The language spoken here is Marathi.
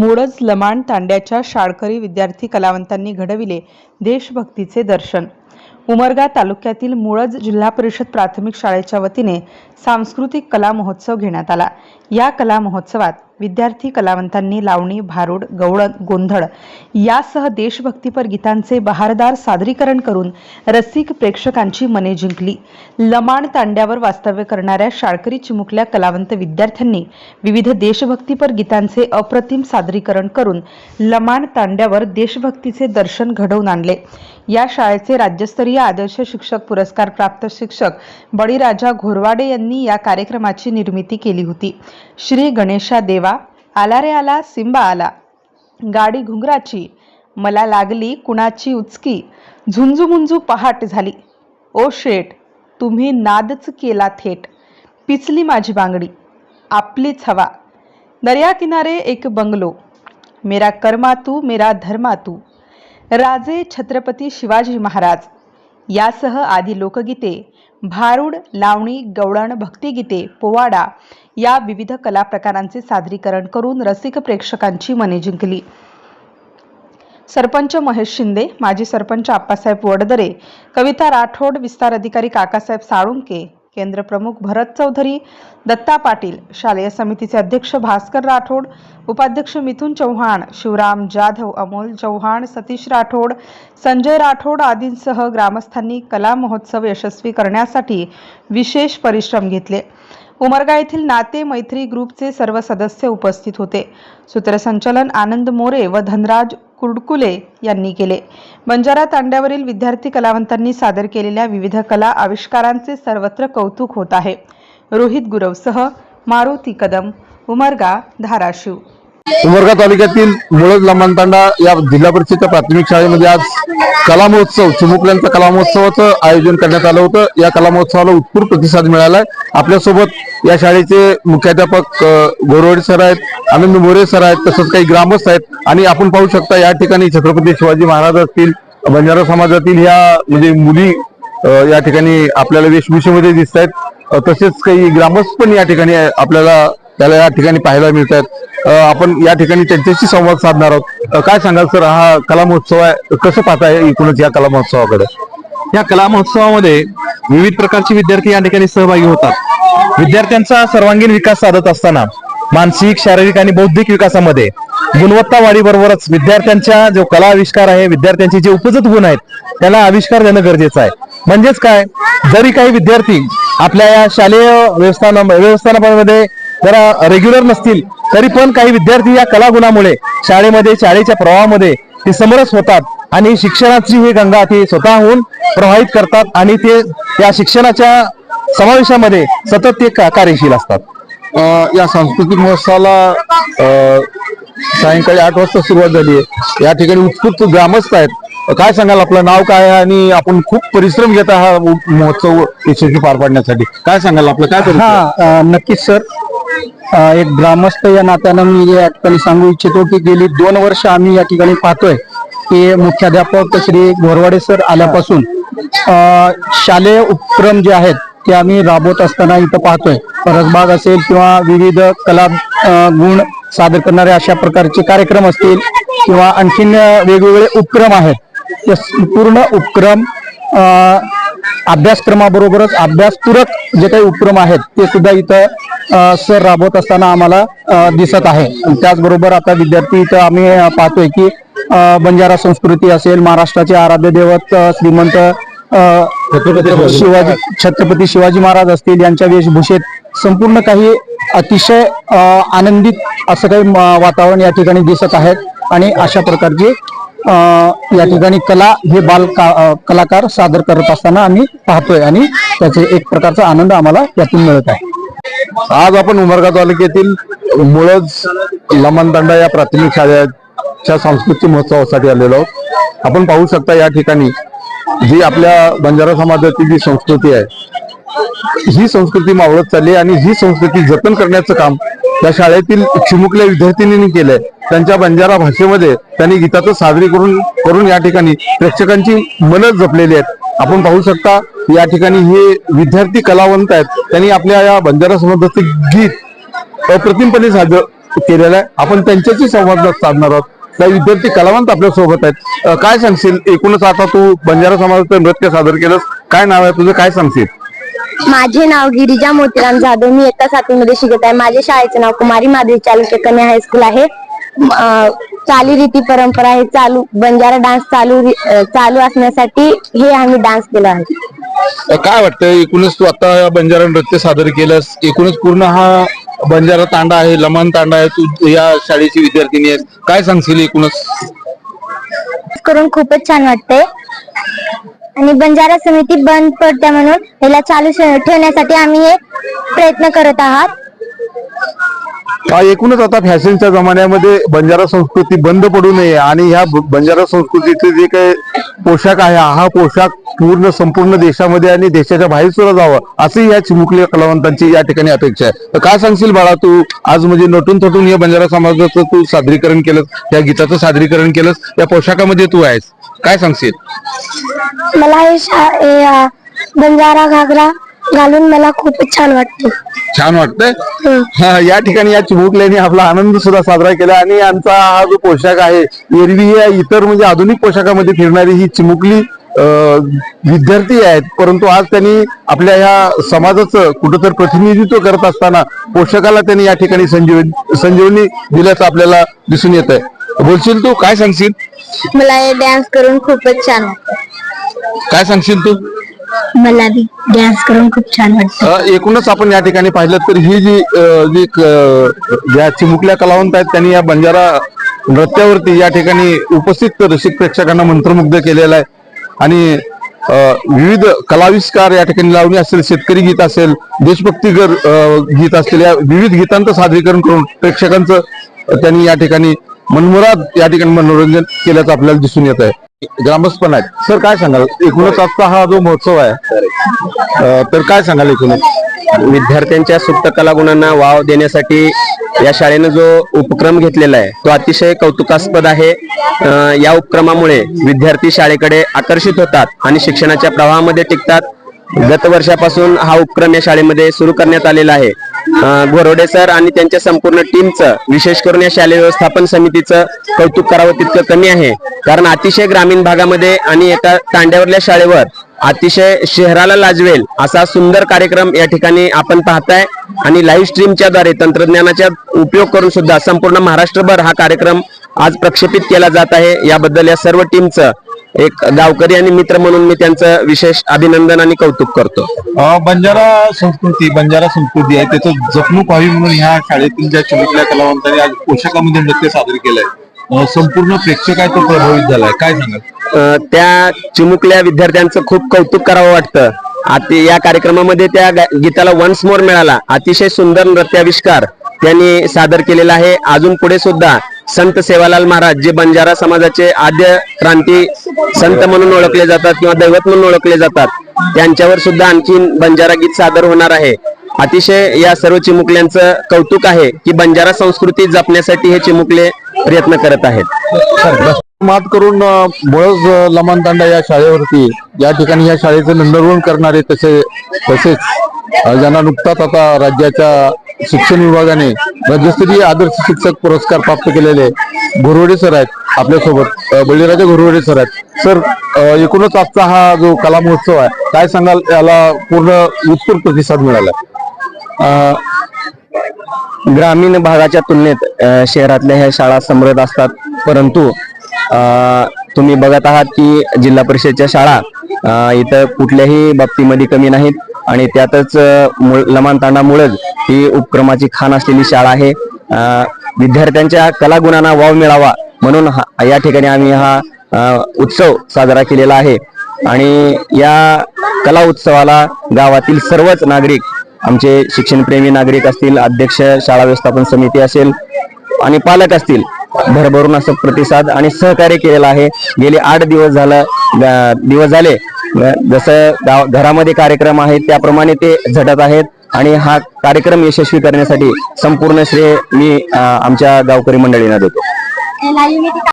मूळज लमाण तांड्याच्या शाळकरी विद्यार्थी कलावंतांनी घडविले देशभक्तीचे दर्शन. उमरगा तालुक्यातील मूळज जिल्हा परिषद प्राथमिक शाळेच्या वतीने सांस्कृतिक कला महोत्सव घेण्यात आला. या कला महोत्सवात विद्यार्थी कलावंतांनी लावणी भारूड गवळण गोंधळ यासह देशभक्तीपर गीतांचे बहारदार सादरीकरण करून रसिक प्रेक्षकांची मने जिंकली. लमाण तांड्यावर वास्तव्य करणाऱ्या शाळकरी चिमुकल्या कलावंत विद्यार्थ्यांनी विविध देशभक्तीपर गीतांचे अप्रतिम सादरीकरण करून लमाण तांड्यावर देशभक्तीचे दर्शन घडवून आणले. या शाळेचे राज्यस्तरीय आदर्श शिक्षक पुरस्कार प्राप्त शिक्षक बळीराजा घोरवाडे यांनी या कार्यक्रमाची निर्मिती केली होती. श्री गणेशा देवा आला रे आला सिंबा आला. गाडी घुंगराची मला लागली कुणाची उचकी. झुंजूमुंजू पहाट झाली. ओ शेट तुम्ही नादच केला थेट. पिचली माझी बांगडी. आपलीच हवा. दर्याकिनारे एक बंगलो. मेरा कर्मा तू मेरा धर्मा तू. राजे छत्रपती शिवाजी महाराज. यासह आदी लोकगीते. भारूड लावणी गवळण भक्तिगीते पोवाडा या विविध कला प्रकारांचे सादरीकरण करून रसिक प्रेक्षकांची मने जिंकली. सरपंच महेश शिंदे माजी सरपंच आप्पासाहेब वडदरे कविता राठोड विस्तार अधिकारी काकासाहेब साळुंके केंद्र प्रमुख भरत चौधरी दत्ता पाटील शालेय समितीचे अध्यक्ष भास्कर राठोड उपाध्यक्ष मिथुन चव्हाण शिवराम जाधव अमोल चव्हाण सतीश राठोड संजय राठोड आदींसह ग्रामस्थांनी कला महोत्सव यशस्वी करण्यासाठी विशेष परिश्रम घेतले. उमरगा येथील नाते मैत्री ग्रुपचे सर्व सदस्य उपस्थित होते. सूत्रसंचलन आनंद मोरे व धनराज कुडकुले यांनी केले. बंजारा तांड्यावरील विद्यार्थी कलावंतांनी सादर केलेल्या विविध कला आविष्कारांचे सर्वत्र कौतुक होत आहे. रोहित गुरवसह मारुती कदम उमरगा धाराशिव. उमरगा तालुक्यातील मुळज लमानतांडा या जिल्हा परिषदच्या प्राथमिक शाळेमध्ये आज कला महोत्सव चिमुकल्यांचा कला महोत्सवाचं आयोजन करण्यात आलं होतं. या कला महोत्सवाला उत्स्फूर्त प्रतिसाद मिळालाय. आपल्यासोबत या शाळेचे मुख्याध्यापक गोरवडे सर आहेत आनंद मोरे सर आहेत तसंच काही ग्रामस्थ आहेत. आणि आपण पाहू शकता या ठिकाणी छत्रपती शिवाजी महाराज असतील बंजारा समाजातील ह्या म्हणजे मुली या ठिकाणी आपल्याला वेशभूषेमध्ये दिसत आहेत तसेच काही ग्रामस्थ पण या ठिकाणी आपल्याला त्याला या ठिकाणी पाहायला मिळत आहेत आपण या ठिकाणी त्यांच्याशी संवाद साधणार आहोत. काय सांगाल सर हा कला महोत्सव आहे कसं पाहताय एकूणच या कला महोत्सवाकडे? या कला महोत्सवामध्ये विविध प्रकारचे विद्यार्थी या ठिकाणी सहभागी होतात. विद्यार्थ्यांचा सर्वांगीण विकास साधत असताना मानसिक शारीरिक आणि बौद्धिक विकासामध्ये गुणवत्ता वाढीबरोबरच विद्यार्थ्यांच्या जो कला आविष्कार आहे विद्यार्थ्यांचे जे उपजत गुण आहेत त्याला आविष्कार देणं गरजेचं आहे. म्हणजेच काय? जरी काही विद्यार्थी आपल्या या शालेय व्यवस्थान व्यवस्थापनामध्ये जरा रेग्युलर नसतील तरी पण काही विद्यार्थी या कलागुणामुळे शाळेमध्ये शाळेच्या प्रवाहामध्ये ते समरस होतात आणि शिक्षणाची ही गंगा ते स्वतःहून प्रवाहित करतात आणि ते या शिक्षणाच्या समावेशामध्ये सतत ते कार्यशील असतात. अ, या सांस्कृतिक महोत्सवाला अ, सायंकाळी आठ वाजता सुरुवात झाली आहे. या ठिकाणी उत्स्फूर्त ग्रामस्थ आहेत. काय सांगाल आपलं नाव काय आहे आणि आपण खूप परिश्रम घेता हा महोत्सव यशस्वी पार पाडण्यासाठी. काय सांगाल आपलं काय? हा नक्कीच सर. एक ग्रामस्थ या नात्यानं मी या ठिकाणी सांगू इच्छितो की गेली दोन वर्ष आम्ही या ठिकाणी पाहतोय की मुख्याध्यापक श्री घोरवाडे सर आल्यापासून शालेय उपक्रम जे आहेत ते आम्ही राबवत असताना इथं पाहतोय. परसबाग असेल किंवा विविध कला गुण सादर करणारे अशा प्रकारचे कार्यक्रम असतील किंवा आणखीन वेगवेगळे उपक्रम आहेत. पूर्ण उपक्रम अभ्यासक्रमाबरोबरच अभ्यासपूरक जे काही उपक्रम आहेत ते सुद्धा इथं सर राबवत असताना आम्हाला दिसत आहे. त्याचबरोबर आता विद्यार्थी इथं आम्ही पाहतोय की बंजारा संस्कृती असेल महाराष्ट्राचे आराध्य दैवत श्रीमंत शिवाजी छत्रपती शिवाजी महाराज असतील यांच्या वेशभूषेत संपूर्ण काही अतिशय आनंदित असं काही वातावरण या ठिकाणी दिसत आहे. आणि अशा प्रकारची या ठिकाणी कला हे बाल का- कलाकार सादर करत असताना आम्ही पाहतोय आणि त्याचे एक प्रकारचा आनंद आम्हाला यातून मिळत आहे. आज आपण उमरगा तालुक्यातील मुळज लमनदंडा या प्राथमिक शाळेच्या सांस्कृतिक महोत्सवासाठी आलेलो आहोत. आपण पाहू शकता या ठिकाणी जी आपल्या बंजारा समाजाची जी संस्कृती आहे ही संस्कृती मावळत चालली आहे आणि ही संस्कृती जतन करण्याचं काम त्या शाळेतील चिमुकल्या विद्यार्थिनींनी केलंय. त्यांच्या बंजारा भाषेमध्ये त्यांनी गीताचं सादरीकरण करून या ठिकाणी प्रेक्षकांची मनच जपलेली आहेत. आपण पाहू शकता या ठिकाणी हे विद्यार्थी कलावंत आहेत. त्यांनी आपल्या या बंजारा समाजाचं गीत अप्रतिमपणे साजर केलेलं आहे. आपण त्यांच्याशी संवाद साधणार आहोत. काही विद्यार्थी कलावंत आपल्यासोबत आहेत. काय सांगशील? एकूणच आता तू बंजारा समाजाचं नृत्य सादर केलंस. काय नाव आहे तुझं? काय सांगशील? माझे नाव गिरिजा मोतीराम जाधव. मी इयत्ता सातवीमध्ये शिकत आहे. माझ्या शाळेचे नाव कुमारी माधवी चालुक्य कन्या हायस्कूल आहे. अं, चालीरीती परंपरा हे चालू बंजारा डान्स चालू चालू असण्यासाठी हे आम्ही डान्स केला आहे. काय वाटतं एकूणच तू आता बंजारा नृत्य सादर केलंस. एकूणच पूर्ण हा बंजारा तांडा आहे लमान तांडा आहे तू या शाळेची विद्यार्थिनी आहेस. काय सांगशील एकूणच? करून खूपच छान वाटते आणि बंजारा समिती बंद पडते म्हणून याला चालू ठेवण्यासाठी आम्ही हे प्रयत्न करत आहात. हा, एकूणच आता फॅशनच्या जमान्यामध्ये बंजारा संस्कृती बंद पडू नये आणि ह्या बंजारा संस्कृतीचे जे काही पोशाख आहे हा पोशाख पूर्ण संपूर्ण देशामध्ये आणि देशाच्या बाहेर सुद्धा जावं असं या चिमुकल्या कलावंतांची या ठिकाणी अपेक्षा आहे. तर काय सांगशील बाळा तू? आज म्हणजे नटून थटून या बंजारा समाजाचं तू सादरीकरण केलंस या गीताचं सादरीकरण केलंस या पोशाखामध्ये तू आहेस. काय सांगशील? मला हे शा- हे, अं, बंजारा घागरा घालून मला खूपच छान वाटते. छान वाटतंय? हा, या ठिकाणी या चिमुकल्याने आपला आनंद सुद्धा साजरा केला आणि यांचा हा जो पोशाख आहे एरवी या इतर म्हणजे आधुनिक पोशाखामध्ये फिरणारी ही चिमुकली अं, विद्यार्थी आहेत. परंतु आज त्यांनी आपल्या ह्या समाजाचं कुठंतरी प्रतिनिधित्व करत असताना पोशाखाला त्यांनी या ठिकाणी संजीव संजीवनी दिल्याचं आपल्याला दिसून येत आहे बोलशील तू? काय सांगशील? मला हे डान्स करून खूपच छान वाटतं. काय सांगशील तू? मला बी डान्स करून खूप छान वाटतं. अ, एकूणच आपण या ठिकाणी पाहिलं तर ही जी अ, जी क- ज्या चिमुकल्या कलावंत आहेत त्यांनी या बंजारा नृत्यावरती या ठिकाणी उपस्थित रसिक प्रेक्षकांना मंत्रमुग्ध केलेला आहे. आणि अ, विविध कलाविष्कार या ठिकाणी लावणी असेल शेतकरी गीत असेल देशभक्तीगर अ, गीत असतील या विविध गीतांचं सादरीकरण करून प्रेक्षकांचं त्यांनी या ठिकाणी मनमुराद या ठिकाणी मनोरंजन केल्याचं आपल्याला दिसून येत आहे. ग्रामस्थ पण आहेत. सर काय सांगाल? एकूणच आजचा हा जो महोत्सव आहे तर काय सांगाल एकूणच? विद्यार्थ्यांच्या सुप्त कलागुणांना वाव देण्यासाठी या शाळेनं जो उपक्रम घेतलेला आहे तो अतिशय कौतुकास्पद आहे. या उपक्रमामुळे विद्यार्थी शाळेकडे आकर्षित होतात आणि शिक्षणाच्या प्रवाहामध्ये टिकतात. गत वर्षापासून हा उपक्रम या शाळेमध्ये सुरू करण्यात आलेला आहे. अं, सर आणि त्यांच्या संपूर्ण टीमचं विशेष करून या शालेय व्यवस्थापन समितीचं कौतुक करावं तितकं कमी आहे. कारण अतिशय ग्रामीण भागामध्ये आणि एका तांड्यावरल्या शाळेवर अतिशय शहराला लाजवेल असा सुंदर कार्यक्रम या ठिकाणी आपण पाहताय. आणि लाईव्ह स्ट्रीमच्या द्वारे तंत्रज्ञानाचा उपयोग करून सुद्धा संपूर्ण महाराष्ट्रभर हा कार्यक्रम आज प्रक्षेपित केला जात आहे. याबद्दल या सर्व टीमचं एक गावकरी आणि मित्र म्हणून मी त्यांचं विशेष अभिनंदन आणि कौतुक करतो. बंजारा संस्कृती बंजारा संस्कृती आहे. त्याचं जपणूक व्हावी म्हणून ह्या शाळेतील ज्या चिमुकल्या कलावंतांनी आज पोशाखामध्ये नृत्य सादर केलंय. संपूर्ण प्रेक्षक आहे तो प्रभावित झालाय. काय सांगाल? अ, त्या चिमुकल्या विद्यार्थ्यांचं खूप कौतुक करावं वाटतं. आती या कार्यक्रमामध्ये त्या गीताला वन्स मोर मिळाला. अतिशय सुंदर नृत्याविष्कार त्यांनी सादर केलेला आहे. अजून पुढे सुद्धा संत सेवालाल महाराज जे बंजारा समाजाचे आद्य क्रांती संत म्हणून ओळखले जातात किंवा दैवत म्हणून ओळखले जातात. त्यांच्यावर सुद्धा आणखीन बंजारा गीत सादर होणार आहे. अतिशय या सर्व चिमुकल्यांचं कौतुक आहे की बंजारा संस्कृती जपण्यासाठी हे चिमुकले प्रयत्न करत आहेत. मात करून बळज लमानतांडा या शाळेवरती या ठिकाणी या शाळेचं नंदरवण करणारे तसे तसेच ज्यांना नुकताच आता राज्याच्या शिक्षण विभागाने राज्यस्तरीय आदर्श शिक्षक पुरस्कार प्राप्त केलेले घोरवडे सर आहेत आपल्यासोबत. बळीराजा घोरवडे सर आहेत. सर एकूणच आजचा हा जो कला महोत्सव आहे काय सांगाल? याला पूर्ण उत्स्फूर्त प्रतिसाद मिळाला. ग्रामीण भागाच्या तुलनेत शहरातल्या ह्या शाळा समृद्ध असतात. परंतु तुम्ही बघत आहात की जिल्हा परिषदच्या शाळा इथं कुठल्याही बाबतीमध्ये कमी नाहीत. आणि त्यातच अ, मूळ- ही उपक्रमाची खान असलेली शाळा आहे. विद्यार्थ्यांच्या कलागुणांना वाव मिळावा म्हणून हा- या ठिकाणी आम्ही हा उत्सव साजरा केलेला आहे. आणि या कला उत्सवाला गावातील सर्वच नागरिक आमचे शिक्षणप्रेमी नागरिक असतील अध्यक्ष शाळा व्यवस्थापन समिती असेल आणि पालक असतील भरभरून असं प्रतिसाद आणि सहकार्य केलेलं आहे. गेले आठ दिवस झालं दिवस झाले. जसं गाव घरामध्ये कार्यक्रम आहेत त्याप्रमाणे ते झटत आहेत. आणि हा कार्यक्रम यशस्वी करण्यासाठी संपूर्ण श्रेय मी आमच्या गावकरी मंडळींना देतो.